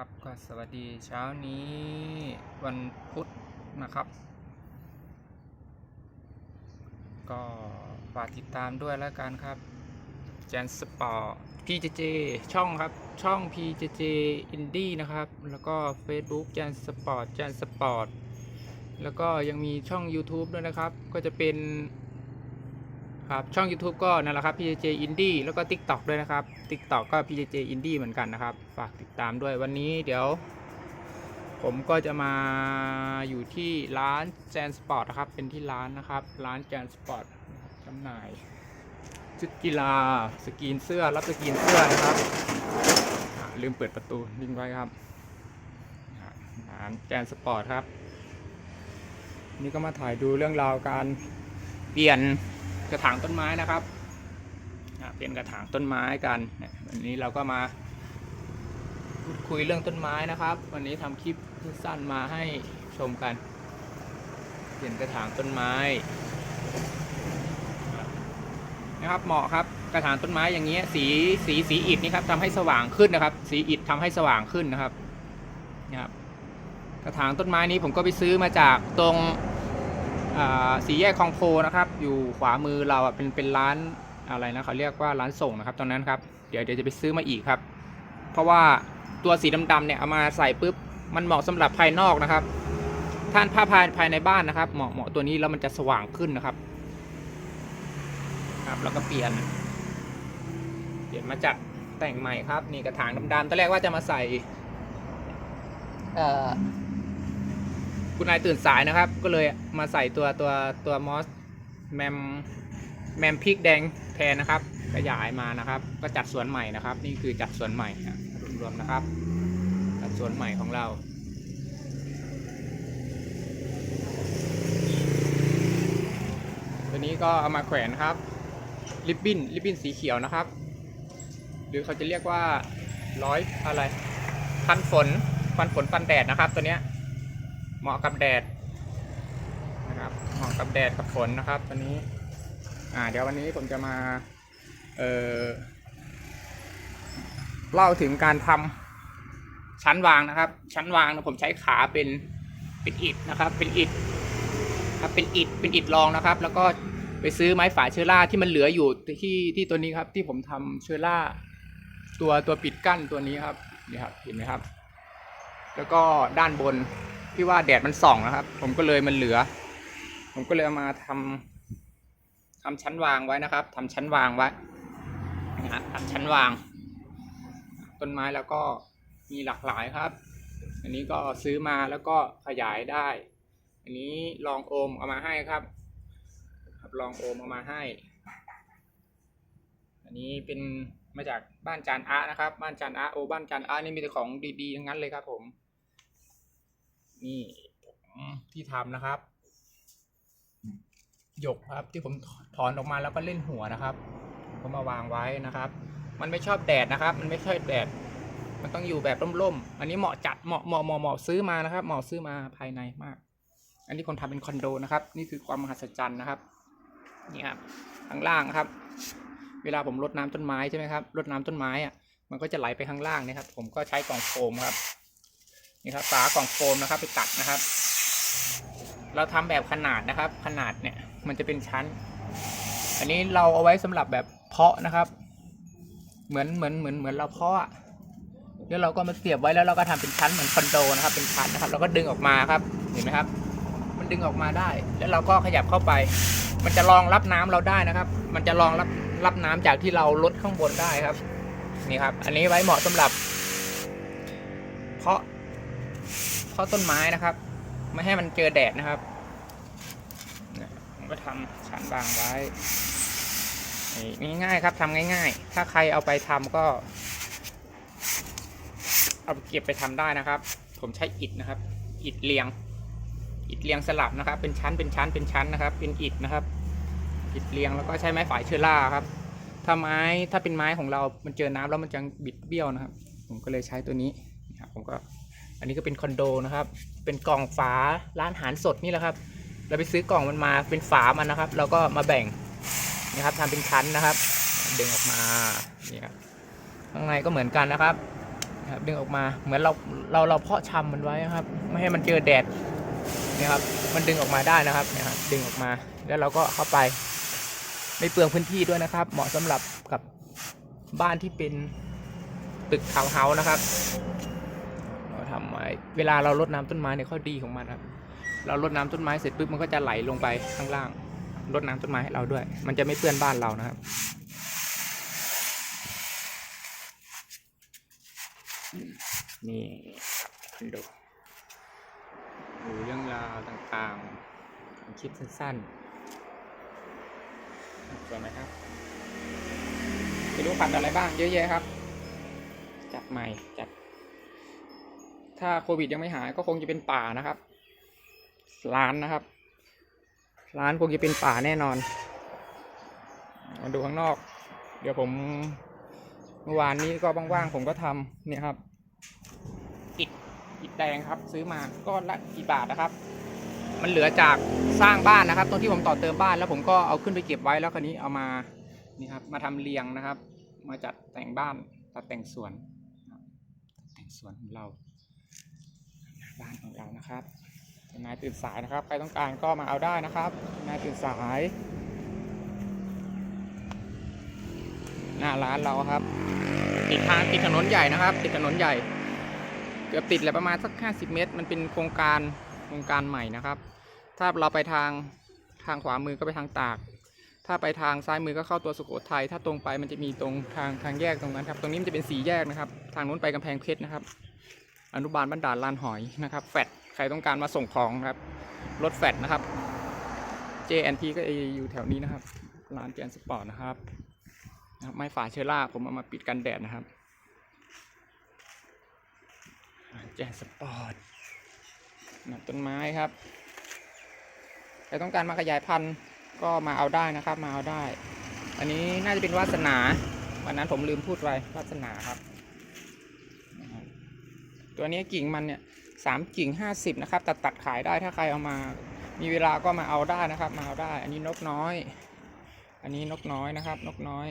ครับ ก็สวัสดีเช้านี้วันพุธนะครับ ก็ฝากติดตามด้วยแล้วกันครับแจนสปอร์ต PJJ ช่องครับช่อง PJJ Indie นะครับ แล้วก็ Facebook แจนสปอร์ตแจนสปอร์ตแล้วก็ยังมีช่อง YouTube ด้วยนะครับ ก็จะเป็น ครับช่อง YouTube ก็นั่นแหละครับ PJJ Indie แล้วก็ TikTok ด้วยนะครับ TikTok ก็ PJJ Indie เหมือนกันนะครับ ฝากติดตามด้วยวันนี้เดี๋ยว ผมก็จะมาอยู่ที่ร้านแจนสปอร์ตนะครับ เป็นที่ร้านนะครับ ร้านแจนสปอร์ตจำหน่ายชุดกีฬาสกรีนเสื้อรับสกรีนเสื้อนะครับ ลืมเปิดประตูลิงไว้ครับร้านแจนสปอร์ตครับ นี่ก็มาถ่ายดูเรื่องราวการเปลี่ยน กระถางต้นไม้นะครับเป็นกระถางต้นไม้กัน วันนี้เราก็มาพูดคุยเรื่องต้นไม้นะครับ วันนี้ทำคลิปสั้นมาให้ชมกันเปลี่ยนกระถางต้นไม้นะครับเหมาะครับกระถางต้นไม้อย่างเงี้ยสีสีสีอิฐนี่ครับทำให้สว่างขึ้นนะครับ สีอิฐทำให้สว่างขึ้นนะครับนะครับ กระถางต้นไม้นี้ผมก็ไปซื้อมาจากตรง สีแยกคลองโพนะครับ อยู่ขวามือเราเป็นเป็นร้านอะไรนะเขาเรียกว่าร้านส่งนะครับตอนนั้นครับเดี๋ยวเดี๋ยวจะไปซื้อมาอีกครับ เพราะว่าตัวสีดำๆเนี่ยเอามาใส่ปุ๊บมันเหมาะสำหรับภายนอกนะครับท่านผ้าภายภายในบ้านนะครับ เหมาะเหมาะตัวนี้แล้วมันจะสว่างขึ้นนะครับ ครับแล้วก็เปลี่ยน เปลี่ยนมาจัดแต่งใหม่ครับ นี่กระถางดำๆตอนแรกว่าจะมาใส่ เอ่อ คุณนายตื่นสายนะครับ ก็เลยมาใส่ตัวตัวตัวมอสแมมแมมพริกแดงแทนนะครับขยายมานะครับ ก็จัดสวนใหม่นะครับ นี่คือจัดสวนใหม่รวมๆนะครับ จัดสวนใหม่ของเราตัวนี้ก็เอามาแขวนครับริบบิ้นริบบิ้นสีเขียวนะครับ หรือเขาจะเรียกว่าร้อยอะไรพันฝนพันฝนฟันแดดนะครับ ตัวเนี้ย เหมาะกับแดดนะครับเหมาะกับแดดกับฝนนะครับตัวนี้อ่าเดี๋ยววันนี้ผมจะมาเอ่อเล่าถึงการทำชั้นวางนะครับ ชั้นวางนะผมใช้ขาเป็นเป็นอิฐนะครับ เป็นอิฐครับเป็นอิฐเป็นอิฐรองนะครับ แล้วก็ไปซื้อไม้ฝาเชื้อราที่มันเหลืออยู่ที่ที่ตัวนี้ครับ ที่ผมทำเชื้อราตัวตัวปิดกั้นตัวนี้ครับนี่ครับเห็นไหมครับ แล้วก็ด้านบน ที่ว่าแดดมันส่องนะครับ ผมก็เลยมันเหลือ ผมก็เลยเอามาทำทำชั้นวางไว้นะครับทำชั้นวางไว้นะฮะทำชั้นวาง ต้นไม้แล้วก็มีหลากหลายครับ อันนี้ก็ซื้อมาแล้วก็ขยายได้ อันนี้ลองโอมเอามาให้ครับ ครับลองโอมเอามาให้ อันนี้เป็นมาจากบ้านจานอานะครับ บ้านจานอาโอบ้านจานอานี่มีแต่ของดีๆทั้งนั้นเลยครับผม นี่ผมที่ทำนะครับ หยกครับที่ผมถอนออกมาแล้วก็เล่นหัวนะครับ ผมก็มาวางไว้นะครับ มันไม่ชอบแดดนะครับ มันไม่ชอบแดด มันต้องอยู่แบบร่มๆ อันนี้เหมาะจัดเหมาะเหมาะเหมาะเหมาะซื้อมานะครับ เหมาะซื้อมาภายในมาก อันนี้ผมทำเป็นคอนโดนะครับ นี่คือความมหัศจรรย์นะครับ นี่ครับข้างล่างครับ เวลาผมรดน้ำต้นไม้ใช่ไหมครับรดน้ำต้นไม้อะมันก็จะไหลไปข้างล่างนะครับ ผมก็ใช้กล่องโฟมครับ นี่ครับฝากล่องโฟมนะครับไปตัดนะครับ เราทำแบบขนาดนะครับ ขนาดเนี่ยมันจะเป็นชั้น อันนี้เราเอาไว้สำหรับแบบเพาะนะครับ เหมือนเหมือนเหมือนเหมือนเราเพาะอะแล้วเราก็มาเสียบไว้แล้วเราก็ทำเป็นชั้นเหมือนคอนโดนะครับ เป็นชั้นนะครับ เราก็ดึงออกมาครับเห็นไหมครับ มันดึงออกมาได้ แล้วเราก็ขยับเข้าไป มันจะรองรับน้ำเราได้นะครับ มันจะรองรับรับน้ำจากที่เราลดข้างบนได้ครับ นี่ครับ อันนี้ไว้เหมาะสำหรับ เพาะ เพาต้นไม้นะครับ ไม่ให้มันเจอแดดนะครับผมก็ทำชั้นวางไว้นี่ง่ายๆครับทำง่าย ๆ ถ้าใครเอาไปทำก็ เอาเก็บไปทำได้นะครับ ผมใช้อิฐนะครับ อิฐเรียง อิฐเรียงสลับนะครับ เป็นชั้นเป็นชั้นเป็นชั้นนะครับ เป็นอิฐนะครับ อิฐเรียงแล้วก็ใช้ไม้ฝายเชื้อราครับ ถ้าไม้ถ้าเป็นไม้ของเรา มันเจอน้ำแล้วมันจะบิดเบี้ยวนะครับ ผมก็เลยใช้ตัวนี้นะครับผมก็ อันนี้ก็เป็นคอนโดนะครับ เป็นกล่องฝาร้านอาหารสดนี่แหละครับ เราไปซื้อกล่องมันมาเป็นฝามันนะครับ เราก็มาแบ่งนะครับทำเป็นชั้นนะครับ ดึงออกมานี่ครับข้างในก็เหมือนกันนะครับครับดึงออกมาเหมือนเราเราเราเพาะชำมันไว้นะครับ ไม่ให้มันเจอแดดนี่ครับมันดึงออกมาได้นะครับนี่ครับดึงออกมาแล้วเราก็เข้าไป ไม่เปลืองพื้นที่ด้วยนะครับ เหมาะสำหรับกับบ้านที่เป็นตึกทาวน์เฮาส์นะครับ ทำไว้เวลาเรารดน้ำต้นไม้เนี่ยข้อดีของมันครับเรารดน้ำต้นไม้เสร็จปุ๊บมันก็จะไหลลงไปข้างล่างรดน้ำต้นไม้ให้เราด้วย มันจะไม่เปื้อนบ้านเรานะครับ นี่ครับดูดูเรื่องราวต่างๆคลิปสั้นๆสวยไหมครับไม่รู้พันธุ์อะไรบ้างเยอะแยะครับ จัดใหม่จัด ถ้าโควิดยังไม่หายก็คงจะเป็นป่านะครับ ร้านนะครับ ร้านคงจะเป็นป่าแน่นอน มาดูข้างนอก เดี๋ยวผมเมื่อวานนี้ก็ว่างๆผมก็ทำเนี่ยครับอิฐอิฐแดงครับ ซื้อมาก้อนละกี่บาทนะครับ มันเหลือจากสร้างบ้านนะครับตรงที่ผมต่อเติมบ้านแล้วผมก็เอาขึ้นไปเก็บไว้แล้วคราวนี้เอามานี่ครับมาทำเรียงนะครับ มาจัดแต่งบ้านตัดแต่งสวนแต่งสวนของเรา นานะครับนายตื่นสายนะครับ ใครต้องการก็มาเอาได้นะครับนายตื่นสาย หน้าร้านเราครับ ติดทางติดถนนใหญ่นะครับ ติดถนนใหญ่ เกือบติดแหละประมาณสัก 50 เมตร มันเป็นโครงการโครงการใหม่นะครับ ถ้าเราไปทางทางขวามือก็ไปทางตาก ถ้าไปทางซ้ายมือก็เข้าตัวสุโขทัย ถ้าตรงไปมันจะมีตรงทางทางแยกตรงนั้นครับ ตรงนี้มันจะเป็นสีแยกนะครับ ทางนู้นไปกำแพงเพชรนะครับ อนุบาลบ้านด่านลานหอยนะครับ แฟด รต้องการมาส่งของครับ รถแฟดนะครับ JNP ก็อยู่แถวนี้นะครับ ร้านเจนสปอร์ตนะครับนะครับไม้ฝาเชอร่าผมเอามาปิดกันแดดนะครับแจนสปอร์ตนะต้นไม้ครับใครต้องการมาขยายพันธุ์ก็มาเอาได้นะครับ มาเอาได้ อันนี้น่าจะเป็นวาสนา วันนั้นผมลืมพูดไว้วาสนาครับ ตัวนี้กิ่งมันเนี่ย สามกิ่งห้าสิบนะครับ ตัดตัดขายได้ถ้าใครเอามา มีเวลาก็มาเอาได้นะครับ มาเอาได้ อันนี้นกน้อย อันนี้นกน้อยนะครับ นกน้อย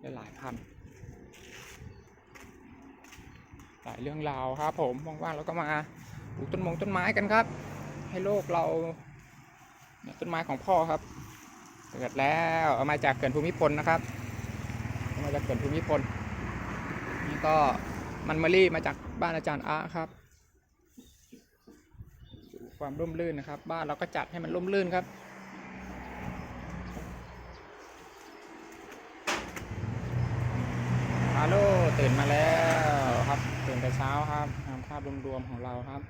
ได้หลายพันหลายเรื่องราวครับ ผมว่างๆเราก็มาปลูกต้นมงต้นไม้กันครับ ให้โลกเราเนี่ยต้นไม้ของพ่อครับเกิดแล้วเอามาจากเขื่อนภูมิพลนะครับเอามาจากเขื่อนภูมิพลนี่ก็มันมะลี่มาจากบ้านอาจารย์อาครับ ความร่มรื่นนะครับ บ้านเราก็จัดให้มันร่มรื่นครับ ฮัลโหลตื่นมาแล้วครับ ตื่นแต่เช้าครับตามภาพรวมๆของเราครับ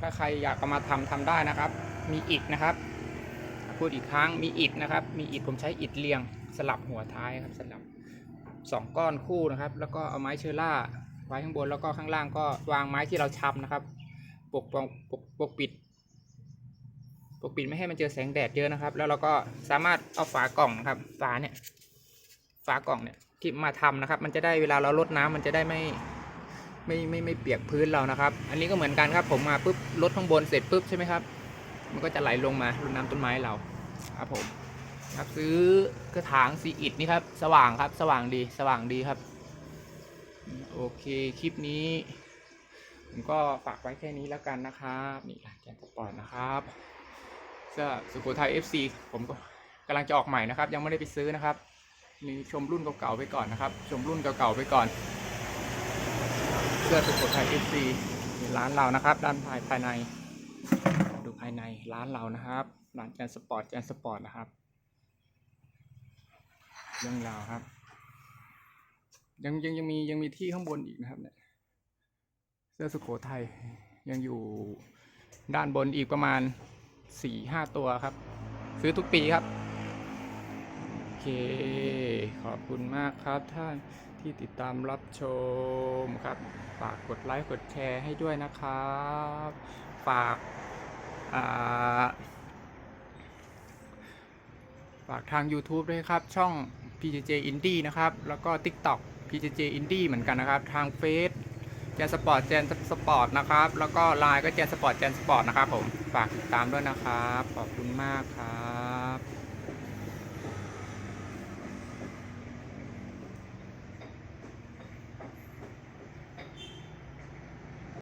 ถ้าใครอยากเอามาทำทำได้นะครับ มีอิฐนะครับ พูดอีกครั้งมีอิฐนะครับ มีอิฐผมใช้อิฐเรียงสลับหัวท้ายครับสลับสองก้อนคู่นะครับ แล้วก็เอาไม้เชอร่าไว้ข้างบนแล้วก็ข้างล่างก็วางไม้ที่เราชับนะครับ ปกป้องปกปกปิด ปกปิดไม่ให้มันเจอแสงแดดเยอะนะครับ แล้วเราก็สามารถเอาฝากล่องนะครับ ฝาเนี่ย ฝากล่องเนี่ยที่มาทำนะครับ มันจะได้เวลาเราลดน้ำมันจะได้ไม่ไม่ไม่ไม่เปียกพื้นเรานะครับ อันนี้ก็เหมือนกันครับ ผมมาปุ๊บลดข้างบนเสร็จปุ๊บใช่ไหมครับ มันก็จะไหลลงมารดน้ำต้นไม้เราครับผมครับซื้อกระถางสีอิฐนี่ครับ สว่างครับ สว่างดีสว่างดีครับ โอเค คลิปนี้ ผมก็ฝากไว้แค่นี้แล้วกันนะครับนี่ร้านแกนสปอร์ตนะครับเสื้อสุโขทัย FC ผมก็กำลังจะออกใหม่นะครับ ยังไม่ได้ไปซื้อนะครับนี่ชมรุ่นเก่าๆไปก่อนนะครับ ชมรุ่นเก่าๆไปก่อน เสื้อสุโขทัย FC นี่ร้านเรานะครับ ด้านภายภายใน ดูภายในร้านเรานะครับร้านแจนสปอร์ตแจนสปอร์ตนะครับ เรื่องราวครับ ยังยังยังมียังมีที่ข้างบนอีกนะครับเนี่ย เสื้อสุโขทัยยังอยู่ด้านบนอีกประมาณสี่ห้าตัวครับ ซื้อทุกปีครับ โอเค ขอบคุณมากครับท่านที่ติดตามรับชมครับ ฝากกดไลค์กดแชร์ให้ด้วยนะครับ ฝากฝากทาง YouTube ด้วยครับ ช่อง PJJ Indie นะครับ แล้วก็ TikTok PJJ Indie เหมือนกันนะครับ ทางเฟซ จนสปอร์ตเจนสปอร์ตนะครับ แล้วก็ไลน์ก็เจนสปอร์ตเจนสปอร์ตนะครับผม ฝากติดตามด้วยนะครับ ขอบคุณมากครับ